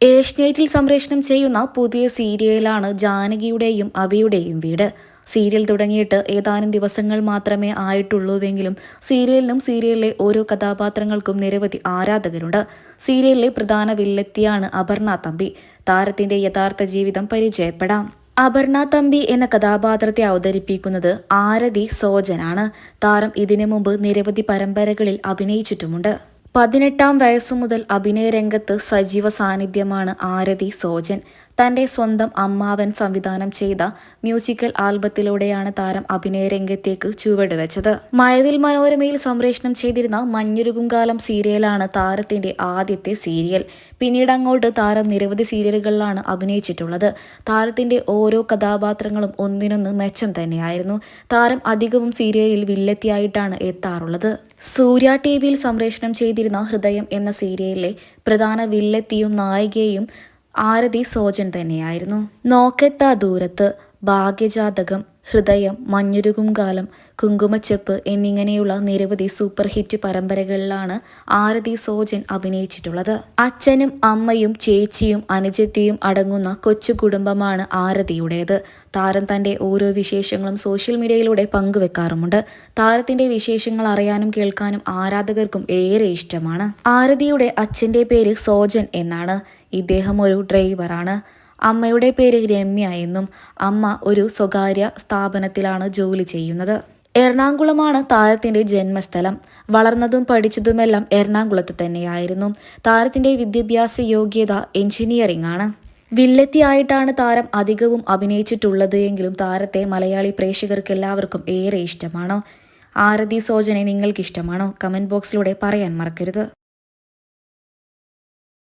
ഏഷ്യനെറ്റിൽ സംപ്രേഷണം ചെയ്യുന്ന പുതിയ സീരിയലാണ് ജാനകിയുടെയും അബിയുടെയും വീട്. സീരിയൽ തുടങ്ങിയിട്ട് ഏതാനും ദിവസങ്ങൾ മാത്രമേ ആയിട്ടുള്ളൂവെങ്കിലും സീരിയലിനും സീരിയലിലെ ഓരോ കഥാപാത്രങ്ങൾക്കും നിരവധി ആരാധകരുണ്ട്. സീരിയലിലെ പ്രധാന വില്ലെത്തിയാണ് അപർണ തമ്പി. താരത്തിന്റെ യഥാർത്ഥ ജീവിതം പരിചയപ്പെടാം. അപർണ തമ്പി എന്ന കഥാപാത്രത്തെ അവതരിപ്പിക്കുന്നത് ആരതി സോജനാണ്. താരം ഇതിനു മുമ്പ് നിരവധി പരമ്പരകളിൽ അഭിനയിച്ചിട്ടുമുണ്ട്. പതിനെട്ടാം വയസ്സു മുതൽ അഭിനയ രംഗത്ത് സജീവ സാന്നിധ്യമാണ് ആരതി സോജൻ. തന്റെ സ്വന്തം അമ്മാവൻ സംവിധാനം ചെയ്ത മ്യൂസിക്കൽ ആൽബത്തിലൂടെയാണ് താരം അഭിനയ രംഗത്തേക്ക് ചുവടുവെച്ചത് മഴവിൽ മനോരമയിൽ സംപ്രേഷണം ചെയ്തിരുന്ന മഞ്ഞുരുകും കാലം സീരിയലാണ് താരത്തിന്റെ ആദ്യത്തെ സീരിയൽ. പിന്നീട് അങ്ങോട്ട് താരം നിരവധി സീരിയലുകളിലാണ് അഭിനയിച്ചിട്ടുള്ളത്. താരത്തിന്റെ ഓരോ കഥാപാത്രങ്ങളും ഒന്നിനൊന്ന് മെച്ചം തന്നെയായിരുന്നു. താരം അധികവും സീരിയലിൽ വില്ലത്തിയായിട്ടാണ് എത്താറുള്ളത്. സൂര്യ ടി വിയിൽ സംപ്രേഷണം ചെയ്തിരുന്ന ഹൃദയം എന്ന സീരിയലിലെ പ്രധാന വില്ലെത്തിയും നായികയും ആരതി സോജൻ തന്നെയായിരുന്നു. നോക്കെത്താ ദൂരത്ത് ഭാഗ്യജാതകം ഹൃദയം മഞ്ഞുരുകും കാലം കുങ്കുമച്ചെപ്പ് എന്നിങ്ങനെയുള്ള നിരവധി സൂപ്പർ ഹിറ്റ് പരമ്പരകളിലാണ് ആരതി സോജൻ അഭിനയിച്ചിട്ടുള്ളത്. അച്ഛനും അമ്മയും ചേച്ചിയും അനുജത്തിയും അടങ്ങുന്ന കൊച്ചു കുടുംബമാണ് ആരതിയുടേത്. താരം തന്റെ ഓരോ വിശേഷങ്ങളും സോഷ്യൽ മീഡിയയിലൂടെ പങ്കുവെക്കാറുമുണ്ട്. താരത്തിന്റെ വിശേഷങ്ങൾ അറിയാനും കേൾക്കാനും ആരാധകർക്കും ഏറെ ഇഷ്ടമാണ്. ആരതിയുടെ അച്ഛന്റെ പേര് സോജൻ എന്നാണ്. ഇദ്ദേഹം ഒരു ഡ്രൈവറാണ്. അമ്മയുടെ പേര് രമ്യ എന്നും അമ്മ ഒരു സ്വകാര്യ സ്ഥാപനത്തിലാണ് ജോലി ചെയ്യുന്നത്. എറണാകുളമാണ് താരത്തിന്റെ ജന്മസ്ഥലം. വളർന്നതും പഠിച്ചതുമെല്ലാം എറണാകുളത്ത് തന്നെയായിരുന്നു. താരത്തിന്റെ വിദ്യാഭ്യാസ യോഗ്യത എഞ്ചിനീയറിംഗ് ആണ്. വില്ലത്തിയായിട്ടാണ് താരം അധികവും അഭിനയിച്ചിട്ടുള്ളത് എങ്കിലും താരത്തെ മലയാളി പ്രേക്ഷകർക്ക് എല്ലാവർക്കും ഏറെ ഇഷ്ടമാണോ. ആരതി സോജനെ നിങ്ങൾക്ക് ഇഷ്ടമാണോ കമന്റ് ബോക്സിലൂടെ പറയാൻ മറക്കരുത്.